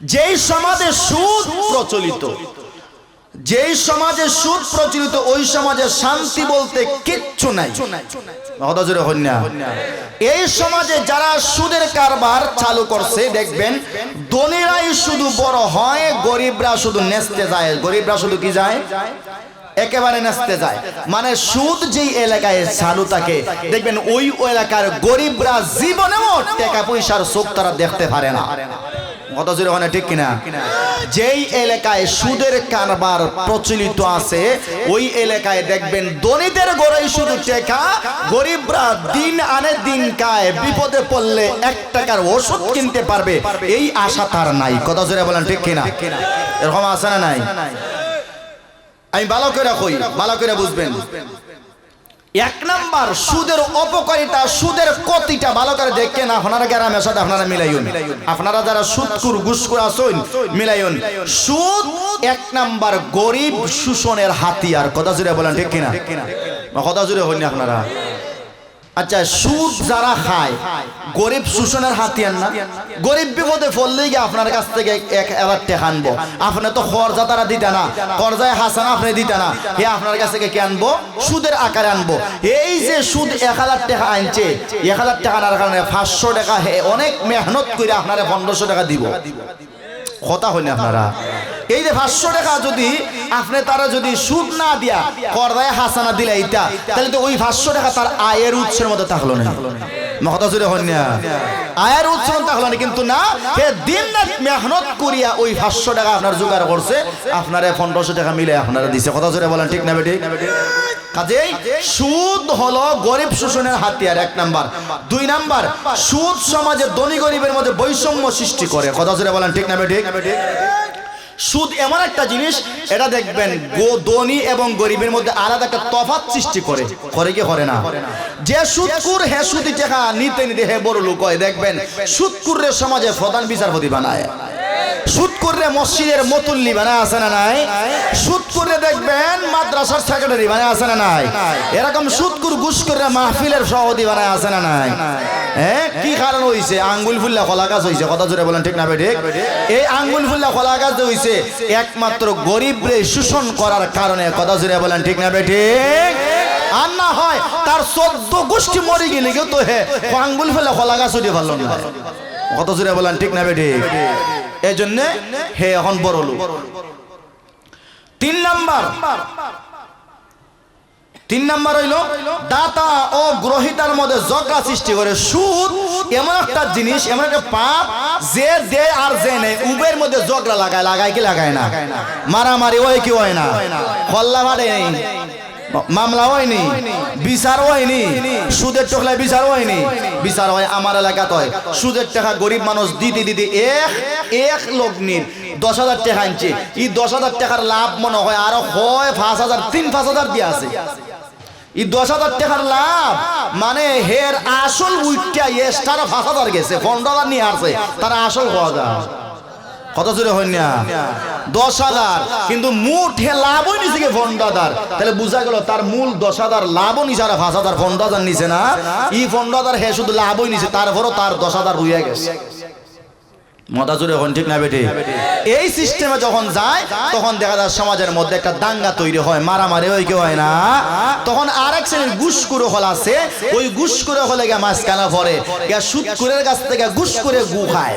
যেই সমাজে সুদ প্রচলিত, যেই সমাজে সুদ প্রচলিত, ওই সমাজে শান্তি বলতে কিচ্ছু নাই। এই সমাজে যারা সুদের কারবার চালু করছে, দেখবেন ধনীরাই শুধু বড় হয়, গরিবরা শুধু নেচতে যায়। গরিবরা শুধু কি যায়? একেবারে নাচতে যায়। মানে সুদ যেই এলাকায় চালু থাকে, দেখবেন ওই এলাকার গরিবরা জীবনেও টাকা পয়সার চোখ তারা দেখতে পারে না। কত জোরে হয় ঠিক যেই এলাকায় সুদের কারবার প্রচলিত আছে, ওই এলাকায় দেখবেন ধনীদের গড়াই শুধু টেকা, গরিবরা দিন আনে দিন খায়, বিপদে পড়লে এক টাকার ওষুধ কিনতে পারবে, এই আশা তার নাই। কত জোরে বলেন, ঠিক কিনা? এরকম আছে না নাই? আমি ভালো করে কই, ভালো করে বুঝবেন। এক নাম্বার, সুদের অপকারিতা, সুদের কতিটা ভালো করে দেখেন, আপনারা গ্রামের সাথে আপনারা মিলাইন আপনারা যারা সুদকুর ঘুষকুর আসুন মিলাইন সুদ এক নাম্বার, গরিব শোষণের হাতিয়ার। কথা জুড়ে বলেন, ঠিক কিনা? কথা জুড়ে হইনি আপনারা। আচ্ছা সুদ যারা খায়, গরিব শোষণের হাতিয়ার না? গরিব বিপদে পড়লেই গিয়ে আপনার কাছ থেকে এক এবার টেকা আনব। আপনি তো খরজা তারা দিতে না খরজায় হাসান আপনি দিতে না, হে আপনার কাছ থেকে কে আনব? সুদের আকারে আনব। এই যে সুদ এক হাজার টাকা আনছে, এক হাজার টাকা আনার কারণে পাঁচশো টাকা হে অনেক মেহনত করে আপনারা পনেরোশো টাকা দিব। কথা হয়নি আপনারা। এই যে পাঁচশো টাকা যদি আপনি তারা যদি সুদ না দিয়া করদায় হাসানা দিলে এইটা, তাহলে তো ওই পাঁচশো টাকা তার আয়ের উৎসের মধ্যে থাকল না। কথা জুড়ে হন না। আয়ের উচ্চারণ তাহলে কিন্তু না, হে দিন রাত মেহনত করিয়া ওই পাঁচশো টাকা আপনার জোগাড় করছে, আপনারে পনেরোশো টাকা মিলে আপনারা দিছে। কথা জোরে বলেন, ঠিক না বেটি? কাজেই সুদ হলো গরিব শোষণের হাতিয়ার, এক নাম্বার। দুই নাম্বার, সুদ সমাজে ধনী গরিবের মধ্যে বৈষম্য সৃষ্টি করে। কথা জোরে বলেন, ঠিক না বেটি? সুদ এমন একটা জিনিস, এটা দেখবেন ধনী এবং গরিবের মধ্যে আলাদা একটা তফাত সৃষ্টি করে। করে কি করে না? যে সুদকুর হে সুদি টাকা, নিতে নিতে হে বড় লোক হয়, দেখবেন সুদকুরের সমাজে প্রধান বিচারপতি বানায়। সুদ করলে মসজিদের মতুল্লি বানায় আছে না নাই? সুদ করলে দেখবেন মাদ্রাসার সেক্রেটারি বানায় আছে না নাই? এরকম সুদকুর ঘুষ করে মাহফিলের সভাপতি বানায় আছে না নাই? হ্যাঁ কি কারণ হইছে? আঙ্গুল ফুল্লা কলা গাছ হইছে, কথা জোরে বলেন, ঠিক না বেঠিক এই আঙ্গুল ফুল্লা কলা গাছ যে হইছে, একমাত্র গরিবরে শোষণ করার কারণে, কথা জোরে বলেন, ঠিক না বেঠিক আর না হয় তার চোদ্দ গোষ্ঠী মরে গেলে কেউ তো হে আঙ্গুল ফেলে কলা গাছ উঠে পারল না। কত জোরে বলেন, ঠিক না বেঠিক এই হে এখন বড় তিন নাম্বার। তিন নাম্বার হইল, দাতা ও গ্রহিতার মধ্যে ঝগড়া সৃষ্টি করে। সুদ এমন একটা জিনিস, এমন একটা পাপ যে দে আর যে নেই। উবের মধ্যে ঝগড়া লাগায় লাগায় কি লাগায় না? মারামারি ওই কি হয় না? মারে নেই। মামলা হয়নি, বিচার হয়নি, সুদের টোকলায় বিচার হয়নি, বিচার হয় আমার এলাকাত হয়। সুদের টাকা গরিব মানুষ দিতে দিতে এক এক লগ্নির দশ হাজার টাকা আনছে। এই দশ হাজার টাকার লাভ মনে হয় আরও হয় পাঁচ হাজার, তিন, পাঁচ হাজার দিয়ে আছে। এই দশ হাজার টাকার লাভ মানে হের আসল উইটটা এক্সট্রা পাঁচ হাজার গেছে, পনেরো হাজার নিয়ে তারা আসল হওয়া যায় কত জোরে হন না? দশ হাজার। কিন্তু মুঠে লাভই নিছে কি পনেরো হাজার তাহলে বুঝা গেল, তার মূল দশ হাজার লাভও নিছে আর পাঁচ হাজার পনেরো হাজার নিছে না? ই পনেরো হাজার হে শুধু লাভই নিছে, তারপরও তার দশ হাজার রুইয়া গেছে। এখন ঠিক না বেটি? এই সিস্টেমে যখন যায়, তখন দেখা যায় সমাজের মধ্যে একটা দাঙ্গা তৈরি হয়, মারামারি হয় কি হয় না। তখন আরেক শ্রেণির গুস করে হল আছে, ওই গুস করে হলে গিয়ে মাছ কানা পরে গিয়া সুদ কুরের কাছ থেকে গুস করে গু খায়।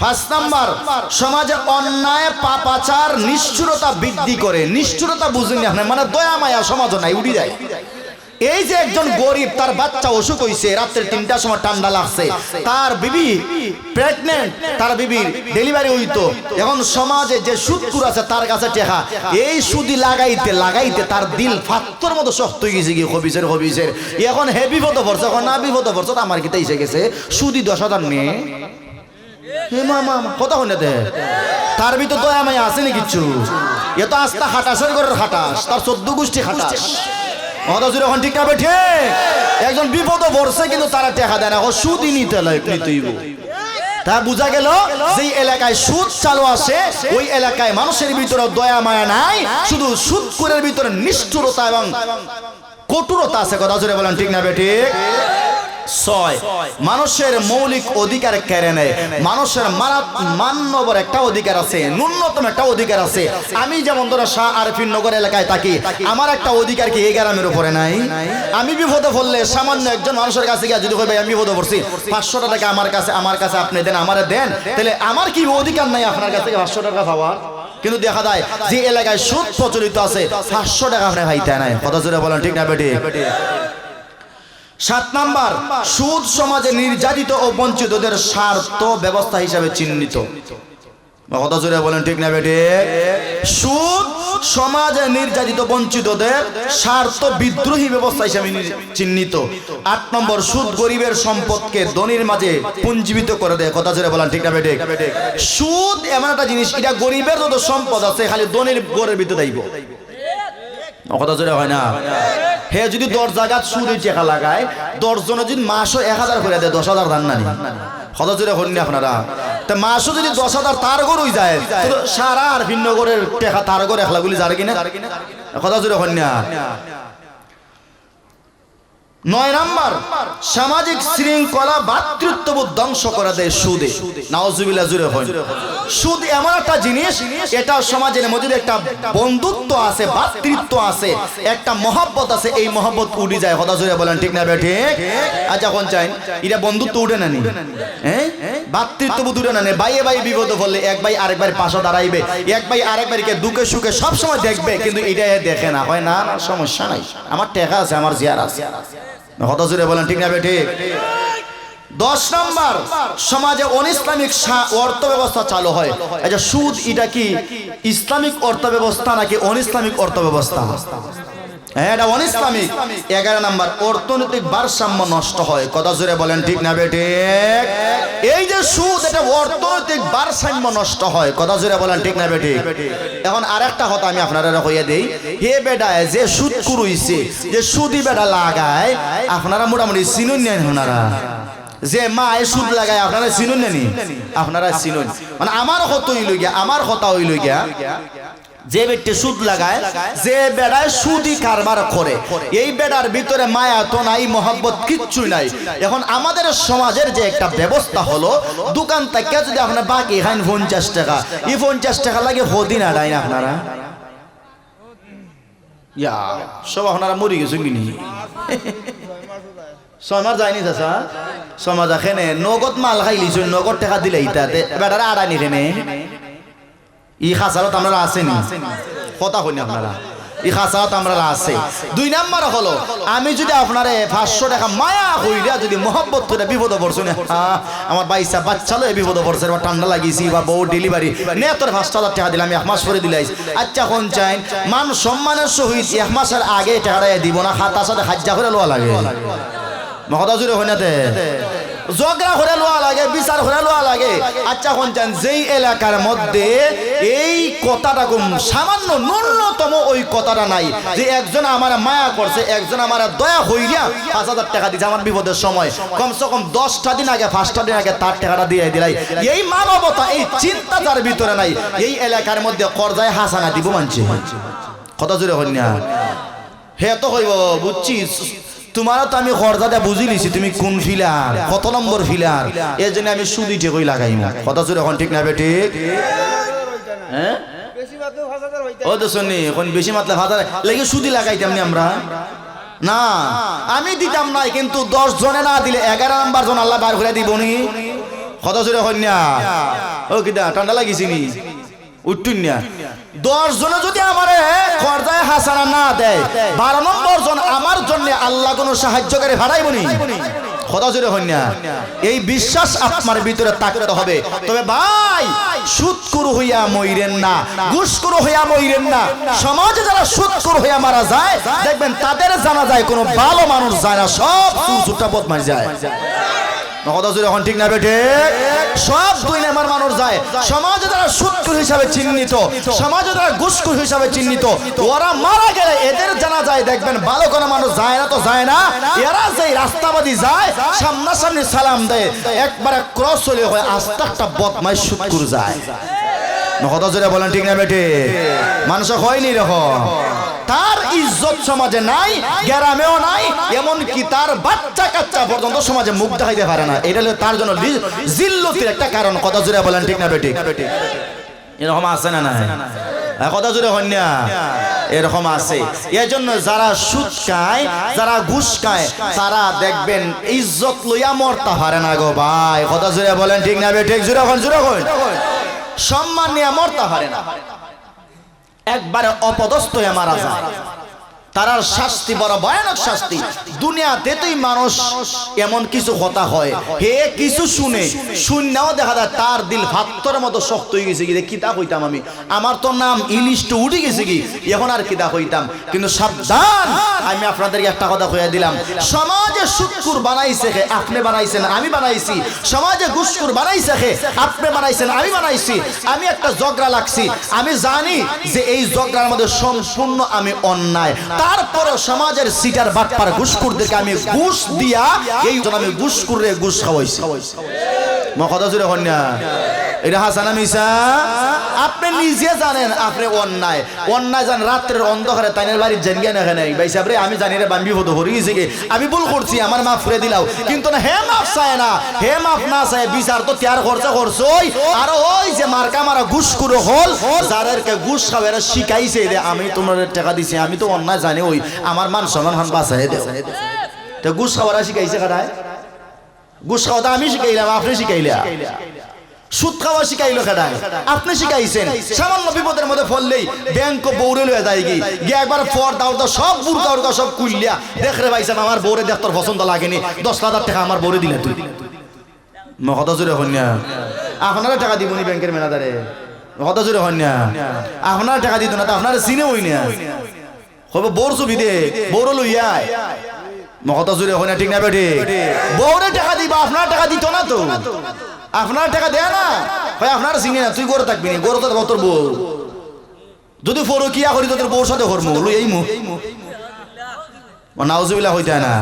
ফার্স্ট নাম্বার সমাজে অন্যায়, পাপাচার, নিষ্ঠুরতা বৃদ্ধি করে। নিষ্ঠুরতা বুঝেনি আপনি মানে দয়া মায়া সমাজ নাই, উড়ি যায়। এই যে একজন গরিব, তার বাচ্চা অসুখ হইছে, রাত্রে তিনটার সময় ঠান্ডা লাগছে। তার বিবি প্রেগনেন্ট তার বিবির ডেলিভারি হইতো। এখন সমাজে যে সুদকুর আছে, তার কাছে টেকা এই সুদি লাগাইতে লাগাইতে তার দিল ফাত্তর মতো শক্ত হয়ে গেছে কি হবিসের হবিসের এখন হে বিপদ পড়ছে, এখন না বিপদ পড়ছে আমার কিতে এসে গেছে? সুদি দশ হাজার নিয়ে কথা হইনা দে। তার ভিতর তো আমি আসেনি কিচ্ছু। এ তো আস্তা হাটাসের ঘরের হাটাস। তার চোদ্দ গোষ্ঠী হাটাস। অথচ এখন ঠিক না ঠিক? একজন বিপদ পড়ছে, কিন্তু তারা টেকা দেয় না। ও সুদই নিতে নিতেইব তা বোঝা গেল যে এলাকায় সুদ চালু আছে, ওই এলাকায় মানুষের ভিতরে দয়া, মায়া নাই। শুধু সুদকুরের ভিতরে নিষ্ঠুরতা এবং কঠোরতা আছে। কথা জুড়ে বলেন, ঠিক না বেঠিক ছয়। মানুষের মৌলিক অধিকার কেড়ে নেয়। মানুষের মারাত একটা অধিকার আছে, ন্যূনতম একটা অধিকার আছে। আমি যেমন ধরো শাহ আরফিন নগর এলাকায় থাকি, আমার একটা অধিকার কি এই গ্রামের উপরে নাই? আমি বিপদে পড়লে সামান্য একজন মানুষের কাছে গিয়ে যদি ভাই, আমি বিপদে পড়ছি পাঁচশো টাকা আমার কাছে আমার কাছে আপনি দেন, আমারে দেন, তাহলে আমার কি অধিকার নাই আপনার কাছে পাঁচশো টাকা পাওয়ার? কিন্তু দেখা যায়, যে এলাকায় সুদ প্রচলিত আছে, পাঁচশো টাকা আপনি খাইতে নাই। কত জোরে বলেন, ঠিক না, বেটি? সাত নাম্বার, সুদ সমাজে নির্যাতিত ও বঞ্চিতদের স্বার্থ ব্যবস্থা হিসাবে চিহ্নিত। কথা জোরে বলেন, ঠিক না বেটে সুদ সমাজে নির্যাতিত, বঞ্চিতদের স্বার্থ বিদ্রোহী ব্যবস্থা হিসাবে চিহ্নিত। আট নম্বর, সুদ গরিবের সম্পদকে ধনির মাঝে পুঞ্জীবিত করে দেয়। কথা জোরে বলেন, ঠিক না বেটে সুদ এমন একটা জিনিস, এটা গরিবের যত সম্পদ আছে, খালি ধনির গড়ের ভিতরে দাইব। কথা জোরে হয় না? হে যদি দশ জায়গা সুদের টাকা লাগায় দশ জনে যদি মাসও এক হাজার করে দেয়, দশ হাজার ধান কথা জোরে হন আপনারা। তা মাসও যদি দশ হাজার তার গরুই যায় সারা আর ভিন্ন করে টেকা তার গড় একলা গুলি যার কিনা? কথা জোরে নয় নাম্বার, সামাজিক শৃঙ্খলা ভাতৃত্ববোধ ধ্বংস করা দেয় সুদে। নাওজুবিল্লাহ, জুড়ে হয় সুদ এমন একটা জিনিস, এটা সমাজের মধ্যে একটা বন্ধুত্ব আছে, ভাতৃত্ব আছে, একটা মহব্বত আছে, এই মহব্বত উঠে যায়। কথা জুড়ে বলেন, ঠিক না বে, ঠিক? আচ্ছা কোন চাই, এটা বন্ধুত্ব উঠে না নি? হ্যাঁ ভাতৃত্ববোধ উঠে না নি? ভাইয়ে ভাই বিপদ বললে এক ভাই আরেকবার পাশে দাঁড়াইবে, এক ভাই আরেকবারকে দুঃখে সুখে সবসময় দেখবে, কিন্তু এটা দেখে না। হয় না না সমস্যা নাই। আমার টেকা আছে, আমার জিয়ার আছে। হত জুড়ে বলেন, ঠিক না বেঠিক দশ নম্বর, সমাজে অনিসলামিক সা- অর্থ ব্যবস্থা চালু হয়। আচ্ছা সুদ, এটা কি ইসলামিক অর্থ ব্যবস্থা নাকি অনিসলামিক অর্থ ব্যবস্থা হ্যাঁ এটা অর্থনৈতিক নষ্ট হয়। বলেন, ঠিক এই যে এটা নষ্ট হয়। বলেন, ঠিক এখন আরেকটা কথা আমি আপনারা যে যে লাগায় মোটামুটি চিনুন নেন যে মা, এ সুদ লাগায়, আপনারা চিনুন নেনি আপনারা চিনুন মানে আমার কথা হইল আমার কথা হইল গিয়া যে ব্যক্তি সুদ লাগায় যে বেড়ায় সুদি কারবার করে। এই বেড়ার ভিতরে মায়া তো নাই মহব্বত কিচ্ছুই নাই। এখন আমাদের সমাজের যে একটা ব্যবস্থা হলো দোকান থেকে যদি আপনার বাকি খান পঞ্চাশ টাকা এই পঞ্চাশ টাকা লাগে হদিন আড়াই আপনারা? ইয়া সব আপনারা মরি গেছে কিনি সমাজ যায়নি চাচা? সমাজ এখানে নগদ মাল খাইলিছ নগদ টাকা দিলে ইতাতে বেটারা আড়াই নিখেনে ই খাসারত আমরা আসেনি কথা হইনি আপনারা। ই খাসারত আমরা আছে। দুই নাম্বার হলো আমি যদি আপনারে পাঁচশো টাকা মায়া হইলা যদি মহব্বত করে বিপদ পড়ছো না আমার বাইসা বাচ্চা লো বিপদ পড়ছে বা ঠান্ডা লাগিয়েছি বা বউ ডেলিভারি নে তোর পাঁচটা হাজার টাকা দিলাম এক মাস পরে দিলাইস আচ্ছা কোন চাই মান সম্মানের সহিত এক মাসের আগে টাকাটা দিব না খাতার সাথে খাজ্জা করে লোয়া লাগে। মহদা জুড়ে হয় না জগরা করে লোয়া লাগে, বিচার করে লোয়া লাগে। আচ্ছা কোন চান যেই এলাকার মধ্যে এই কথাটা কম সামান্য ন্যূনতম ওই কথাটা নাই, যে একজন আমার মায়া করছে, একজন আমার দয়া হইয়া পাঁচ হাজার টাকা দিছে আমার বিপদের সময়। কমসে কম দশটা দিন আগে, পাঁচটা দিন আগে তার টাকাটা দিয়ে দিলাই। এই মানবতা, এই চিন্তা যার ভিতরে নাই, এই এলাকার মধ্যে করজায় হাসানা দিব মানছে। কথা জুড়ে না। হে তো হইব, বুঝছিস? তোমারও তো আমি খরচাটা বুঝি নিছি, তুমি কোন ফিলার? কত নম্বর ফিলার? এর জন্য আমি সুদি টেকই লাগাই কত চুর এখন ঠিক না বেটি হ্যাঁ? ও তো শুনি, এখন বেশি মাত্রা ভাতা লেগে সুদি লাগাইতাম নি আমরা। না, আমি দিতাম নাই, কিন্তু দশ জনে না দিলে এগারো নাম্বার জন আল্লাহ বার করে দিব নি কত জোরে কন্যা ও কিটা ঠান্ডা লাগিছি এই বিশ্বাস আপনার ভিতরে হবে। তবে ভাই হইয়া মইরেন না ঘুষকুর হইয়া মইরেন না। সমাজে যারা সুৎকুর হইয়া মারা যায়, দেখবেন তাদের জানা যায় কোনো ভালো মানুষ যায় না, সব সুরসুটা বদমাস যায়। জুড়ে এখন ঠিক বেঠে সব মানুষ যায়। সমাজে হিসাবে চিহ্নিত, সমাজে হিসাবে চিহ্নিত মারা গেলে এদের জানা যায়, দেখবেন মানুষ যায় না তো যায় না। রাস্তাবাদী যায়, সামনাসামনি সালাম দেয়, একবারে ক্রস হলে হয়, আস্তে একটা বদমাই সুৎকুর যায়। কথা জোরে বলেন ঠিক না বেটে মানুষ হয়নি রকম তার ইজ্জত সমাজে নাই, গ্রামেও নাই এমন কি তার বাচ্চা কাচ্চা পর্যন্ত সমাজে মুখ দেখাইতে পারে না। এটা হলো তার জন্য জিল্লতির একটা কারণ। কথা জোরে বলেন, ঠিক না বেটি এরকম আছে না না কথা জোরে হন না? এরকম আছে। এর জন্য যারা সুদ খায়, যারা ঘুষ খায়, তারা দেখবেন ইজ্জত লইয়া মরতা পারে না গো ভাই। কথা জোরে বলেন, ঠিক না বেটি জোরে হন জোরে হন। সম্মান নিয়ে মরতে পারে না। একবারে অপদস্থ হয়ে মারা যায়। তারার শাস্তি বড় ভয়ানক শাস্তি। দুনিয়াতে তুই মানুষ এমন কিছু কথা হয়। হে, কিছু শুনে শূন্যও দেখা যায় তার দিল ভাত্তর মতো শক্ত হয়ে গেছে কি কিতা কইতাম আমি? আমার তো নাম ইলিশটা উঠে গেছে কি? এখন আর কিতা কইতাম? কিন্তু সাবধান! আমি আপনাদেরকে একটা কথা কইয়া দিলাম। সমাজে সুৎকুর বানাইছে কে, আপনি বানাইছেন, আমি বানাইছি। সমাজে ঘুষকুর বানাইছে কে, আপনি বানাইছেন, আমি বানাইছি। আমি একটা জগরা লাগছি। আমি জানি যে এই জগরার মধ্যে সম্পূর্ণ আমি অন্যায়। তারপরে সমাজের সিটার বাটপার ঘুষকুরদেরকে আমি ঘুষ দিয়া এই জন্য আমি ঘুষকুরে ঘুষ খাওয়াইছি। মা কথা জুড়ে হন না। এটা হাসানা মিসা আপনি নিজে জানেন, আপনি অন্যায়। অন্যায় জান রাত্রের অন্ধকারে তাইনের বাড়ির জেন জ্ঞান এখানে ভাই সাহেব আমি জানি রে বান বিপদ হরি গেছে আমি ভুল করছি, আমার মাফ করে দিলাও। কিন্তু না, হে মাফ চায় না, হে মাফ না চায়, বিচার তো ত্যার খরচা করছই। আর ওই যে মার্কা মারা ঘুষ করে হল, যাদেরকে ঘুষ খাবে এরা শিখাইছে রে আমি তোমার টাকা দিছি, আমি তো অন্যায় জানি ওই। আমার মান সম্মান হান বাঁচাই দেও। তো ঘুষ খাওয়ারা শিখাইছে কাটায় ঘুষ খাওয়াটা আমি শিখাইলাম, আপনি শিখাইলা সুদ খাওয়া শিখাইলো খেদায় আপনি শিখাইছেন। সামান্য বিপদের মধ্যে ফললেই ব্যাংক বৌরে লয়ে যায় কি গিয়ে। একবার ফর দাও দাও সব বুড়কা উড়কা সব কুইলিয়া দেখ রে ভাইসান আমার বউরে দেখ তোর পছন্দ লাগেনি। দশ হাজার টাকা আমার বউরে দিলে তুই। মহত জুড়ে হন্যা। আপনারা টাকা দিবনি ব্যাংকের ম্যানেজারে? মহত জুড়ে হন্যা। আপনারা টাকা দিত না তো আপনারা হই না হবে বউর ছবি দে বউর লইয়ায়। মহত জুড়ে হয় না ঠিক না বেটি বউরে টাকা দিবা আপনার টাকা দিত না তো। আপনার টাকা দেয় না ভাই আপনার চিনি না তুই গরু থাকবি না? গরু তো তোর বউ যদি ফরো কি করি তোদের বউর সাথে হরমু এই মুখ নাউজুবিল্লাহ হইতে না।